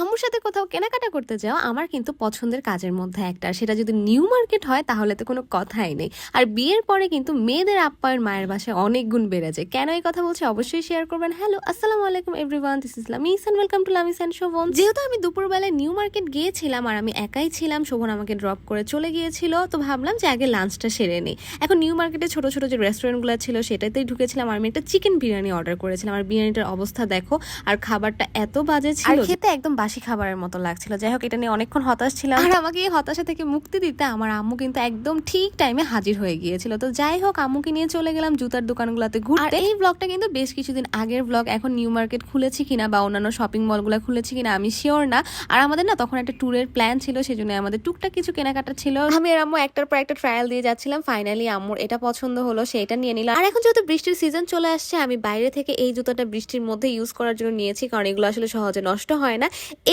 আম্মুর সাথে কোথাও কেনাকাটা করতে যাও আমার কিন্তু পছন্দের কাজের মধ্যে একটা। সেটা যদি নিউ মার্কেট হয় তাহলে তো কোনো কথাই নেই। আর বিয়ের পরে কিন্তু মেয়েদের আপ্যায়ন মায়ের বাসায় অনেক গুণ বেড়ে যায়। কেন এই কথা বলছি অবশ্যই শেয়ার করবেন। হ্যালো আসসালামু আলাইকুম everyone this is Lamis and welcome to Lamis and Shovon যেহেতু আমি দুপুরবেলায় নিউ মার্কেট গিয়েছিলাম আর আমি একাই ছিলাম শোভন আমাকে ড্রপ করে চলে গিয়েছিল তো ভাবলাম যে আগে লাঞ্চটা সেরে নিই। এখন নিউ মার্কেটে ছোট ছোট যে রেস্টুরেন্টগুলো ছিল সেটাতেই ঢুকেছিলাম আর আমি একটা চিকেন বিরিয়ানি অর্ডার করেছিলাম। আর বিরিয়ানিটার অবস্থা দেখো আর খাবারটা এত বাজে ছিল খেতে একদম বাসি খাবারের মতো লাগছিল। যাই হোক এটা নিয়ে অনেকক্ষণ হতাশ ছিলাম। আর আমাকে এই হতাশা থেকে মুক্তি দিতে আমার আম্মু কিন্তু একদম ঠিক টাইমে হাজির হয়ে গিয়েছিল। তো যাই হোক আম্মুকে নিয়ে চলে গেলাম জুতার দোকানগুলোতে ঘুরতে। এই ব্লগটা কিন্তু বেশ কিছুদিন আগের ব্লগ এখন নিউ মার্কেট খুলেছি কিনা বা অন্যান্য শপিং মলগুলো খুলেছি কিনা আমি শিওর না। আর আমাদের না তখন একটা ট্যুরের প্ল্যান ছিল সেজন্য আমাদের টুকটাক কিছু কেনাকাটা ছিল। আমি আর আম্মু একটার পর একটা ট্রায়াল দিয়ে যাচ্ছিলাম। ফাইনালি আম্মুর এটা পছন্দ হলো সেটা নিয়ে নিলাম। আর এখন যেহেতু বৃষ্টির সিজন চলে আসছে আমি বাইরে থেকে এই জুতাটা বৃষ্টির মধ্যে ইউজ করার জন্য নিয়েছি কারণ এগুলো আসলে সহজে নষ্ট হয় না।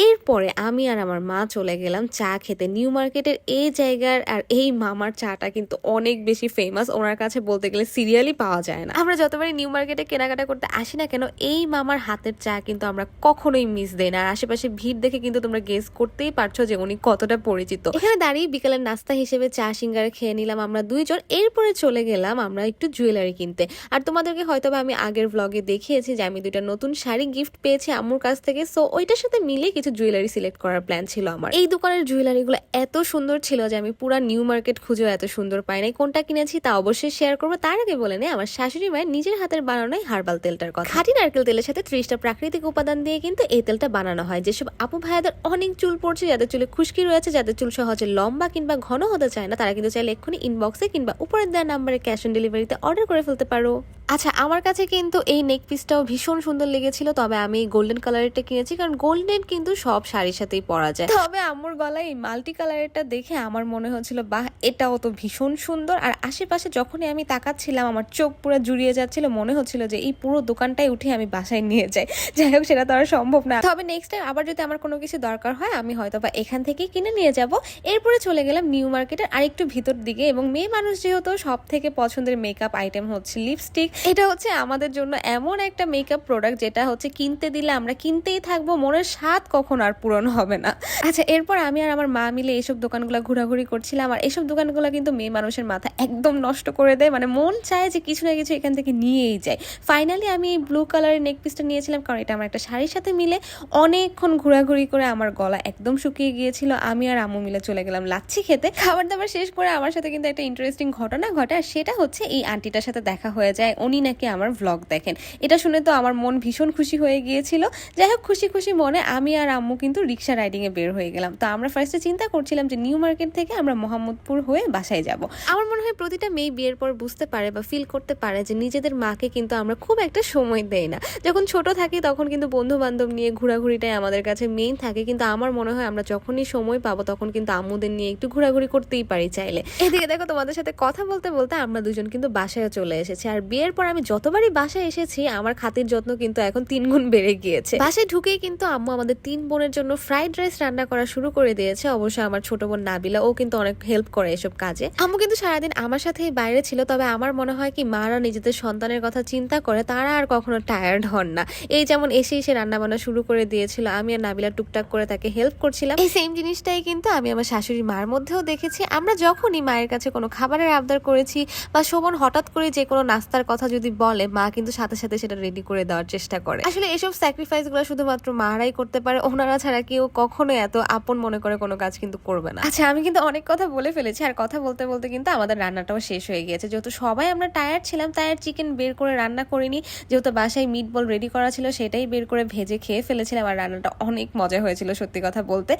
এরপরে আমি আর আমার মা চলে গেলাম চা খেতে। নিউ মার্কেটের এই জায়গার আর এই মামার চাটা কিন্তু অনেক বেশি ফেমাস ওনার কাছে বলতে গেলে সিরিয়ালই পাওয়া যায় না। আমরা যতবারই নিউ মার্কেটে কেনাকাটা করতে আসি না কেন, এই মামার হাতের চা কিন্তু আমরা কখনোই মিস দেই না। আর আশেপাশে ভিড় দেখে কিন্তু তোমরা গেস করতেই পারছ যে উনি কতটা পরিচিত। এখানে দাঁড়িয়ে বিকালের নাস্তা হিসেবে চা, সিঙ্গার খেয়ে নিলাম আমরা দুইজন। এরপরে চলে গেলাম আমরা একটু জুয়েলারি কিনতে। আর তোমাদেরকে হয়তো আমি আগের ব্লগে দেখিয়েছি যে আমি দুইটা নতুন শাড়ি গিফট পেয়েছি আম্মুর কাছ থেকে। সো ওইটার সাথে মিলে কিছু জুয়েলারি সিলেক্ট করার প্ল্যান ছিল আমার। এই দোকানের জুয়েলারিগুলো এত সুন্দর ছিল যে আমি পুরো নিউ মার্কেট খুঁজেও এত সুন্দর পাই নাই। কোনটা কিনেছি তা অবশ্যই শেয়ার করব। তার আগে বলে নেই, আমার শাশুড়ি মায়ের নিজের হাতের বানানো হার্বাল তেলটার কথা। খাঁটি নারকেল তেলের সাথে ত্রিশটা প্রাকৃতিক উপাদান দিয়ে কিন্তু এই তেলটা বানানো হয়। যেসব আপু ভাইয়াদের অনেক চুল পড়ছে, যাদের চুলে খুশকি রয়েছে, যাদের চুল সহজে লম্বা কিংবা ঘন হতে চায় না, তারা কিন্তু চাইলে এক্ষুনি ইনবক্সে কিংবা উপরের দেওয়া নাম্বারে ক্যাশ অন ডেলিভারিতে অর্ডার করে ফেলতে পারো। আচ্ছা আমার কাছে কিন্তু এই নেক পিসটাও ভীষণ সুন্দর লেগেছিল, তবে আমি গোল্ডেন কালারেরটা কিনেছি, কারণ গোল্ডেন কিন্তু সব শাড়ির সাথেই পরা যায়। তবে আমার গলায় এই মাল্টি কালারেরটা দেখে আমার মনে হচ্ছিল, বাহ, এটাও তো ভীষণ সুন্দর। আর আশেপাশে যখনই আমি তাকাচ্ছিলাম, আমার চোখ পুরো জুড়িয়ে যাচ্ছিল, মনে হচ্ছিল যে এই পুরো দোকানটাই উঠে আমি বাসায় নিয়ে যাই। যাই হোক, সেটা তো আর সম্ভব না। তবে নেক্সট টাইম আবার যদি আমার কোনো কিছু দরকার হয়, আমি হয়তো বা এখান থেকেই কিনে নিয়ে যাব। এরপরে চলে গেলাম নিউ মার্কেটের আরেকটু ভিতর দিকে, এবং মেয়ে মানুষ যেহেতু সব থেকে পছন্দের মেকআপ আইটেম হচ্ছে লিপস্টিক এটা হচ্ছে আমাদের জন্য এমন একটা মেকআপ প্রোডাক্ট যেটা হচ্ছে কিনতে দিলে আমরা কিনতেই থাকব, মনের স্বাদ কখন আর পূরণ হবে না। আচ্ছা এরপর আমি আর আমার মা মিলে এইসব দোকানগুলো ঘোরাঘুরি করছিলাম আর এইসব দোকানগুলো কিন্তু মেয়ে মানুষের মাথা একদম নষ্ট করে দেয় মানে মন চায় যে কিছু না কিছু এখান থেকে নিয়েই যায়। ফাইনালি আমি এই ব্লু কালারের নেক পিসটা নিয়েছিলাম কারণ এটা আমার একটা শাড়ির সাথে মিলে অনেকক্ষণ ঘোরাঘুরি করে আমার গলা একদম শুকিয়ে গিয়েছিল, আমি আর আম্মু মিলে চলে গেলাম লাচ্ছি খেতে। খাবার দাবার শেষ করে আমার সাথে কিন্তু একটা ইন্টারেস্টিং ঘটনা ঘটে আর সেটা হচ্ছে এই আন্টিটার সাথে দেখা হয়ে যায়। উনি নাকি আমার ভ্লগ দেখেন। এটা শুনে তো আমার মন ভীষণ খুশি হয়ে গিয়েছিল। যাই হোক, খুশি খুশি মনে আমি আর আম্মু কিন্তু রিক্সা রাইডিংয়ে বের হয়ে গেলাম। তো আমরা ফার্স্টে চিন্তা করছিলাম যে নিউ মার্কেট থেকে আমরা মোহাম্মদপুর হয়ে বাসায় যাব। আমার মনে হয় প্রতিটা মেয়ে বিয়ের পর বুঝতে পারে বা ফিল করতে পারে যে নিজেদের মাকে কিন্তু আমরা খুব একটা সময় দেই না। যখন ছোট থাকি তখন কিন্তু বন্ধু বান্ধব নিয়ে ঘোরাঘুরিটাই আমাদের কাছে মেইন থাকে। কিন্তু আমার মনে হয় আমরা যখনই সময় পাবো তখন কিন্তু আম্মুদের নিয়ে একটু ঘোরাঘুরি করতেই পারি চাইলে। এদিকে দেখো তোমাদের সাথে কথা বলতে বলতে আমরা দুজন কিন্তু বাসায় চলে এসেছি। আর বিয়ের পর আমি যতবারই বাসায় এসেছি, আমার খাতির যত্ন কিন্তু এখন তিন গুণ বেড়ে গিয়েছে। বাসায় ঢুকেই কিন্তু আম্মু আমাদের তিন বোনের জন্য ফ্রাইড রাইস রান্না করা শুরু করে দিয়েছে। অবশ্যই আমার ছোট বোন নাবিলা, ও কিন্তু অনেক হেল্প করে এসব কাজে। আম্মু কিন্তু সারাদিন আমার সাথেই বাইরে ছিল, তবে আমার মনে হয় কি, মারা নিজেদের সন্তানের কথা চিন্তা করে তারা আর কখনো টায়ার্ড হন না। এই যেমন এসে এসে রান্না বান্না শুরু করে দিয়েছিল, আমি আর নাবিলা টুকটাক করে তাকে হেল্প করছিলাম। এই সেম জিনিসটাই কিন্তু আমি আমার শাশুড়ি মার মধ্যেও দেখেছি। আমরা যখনই মায়ের কাছে কোনো খাবারের আবদার করেছি বা শোভন হঠাৎ করে যে কোনো নাস্তার কথা যদি বলে, মা কিন্তু সাথে সাথে সেটা রেডি করে দেওয়ার চেষ্টা করে। আসলে এসব স্যাক্রিফাইসগুলো শুধুমাত্র মারাই করতে পারে, ওনারা ছাড়া কেউ কখনো এত আপন মনে করে কোনো কাজ কিন্তু করবে না। আচ্ছা আমি কিন্তু অনেক কথা বলে ফেলেছি, আর কথা বলতে বলতে কিন্তু আমাদের রান্নাটাও শেষ হয়ে গিয়েছে। যেহেতু সবাই আমরা টায়ার্ড ছিলাম টায়ার চিকেন বের করে রান্না করিনি, যেহেতু বাসায় মিট বল রেডি করা ছিল, সেটাই বের করে ভেজে খেয়ে ফেলেছিলাম, আর রান্নাটা অনেক মজা হয়েছিল সত্যি কথা বলতে।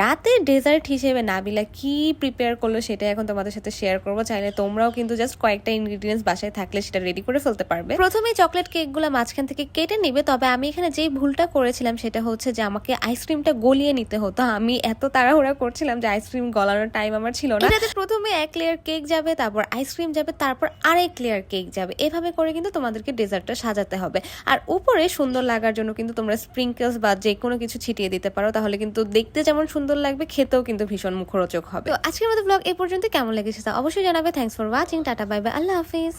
রাতে ডেজার্ট হিসেবে নাবিলা কি প্রিপেয়ার করল সেটা এখন তোমাদের সাথে শেয়ার করব। চাইলে তোমরাও কিন্তু জাস্ট কয়েকটা ইনগ্রিডিয়েন্টস বাসায় থাকলে সেটা রেডি করে ফেলতে পারবে। প্রথমে চকলেট কেক কেকগুলো মাঝখান থেকে কেটে নিবে, তবে আমি এখানে যেই ভুলটা করেছিলাম সেটা হচ্ছে যে আমাকে আইসক্রিমটা গলিয়ে নিতে হতো। আমি এত তাড়াহুড়া করছিলাম যে আইসক্রিম গলানোর টাইম আমার ছিল না। প্রথমে এক লেয়ার কেক যাবে, তারপর আইসক্রিম যাবে, তারপর আরেক লেয়ার কেক যাবে। এভাবে করে কিন্তু তোমাদেরকে ডেজার্টটা সাজাতে হবে। আর উপরে সুন্দর লাগার জন্য কিন্তু তোমরা স্প্রিঙ্কেলস বা যে কোনো কিছু ছিটিয়ে দিতে পারো, তাহলে কিন্তু দেখতে যেমন সুন্দর লাগবে, খেতেও কিন্তু ভীষণ মুখরোচক হবে। তো আজকের মতো ব্লগ এই পর্যন্ত কেমন লেগেছে তা অবশ্যই জানাবে। Thanks for watching tata bye bye Allah Hafiz.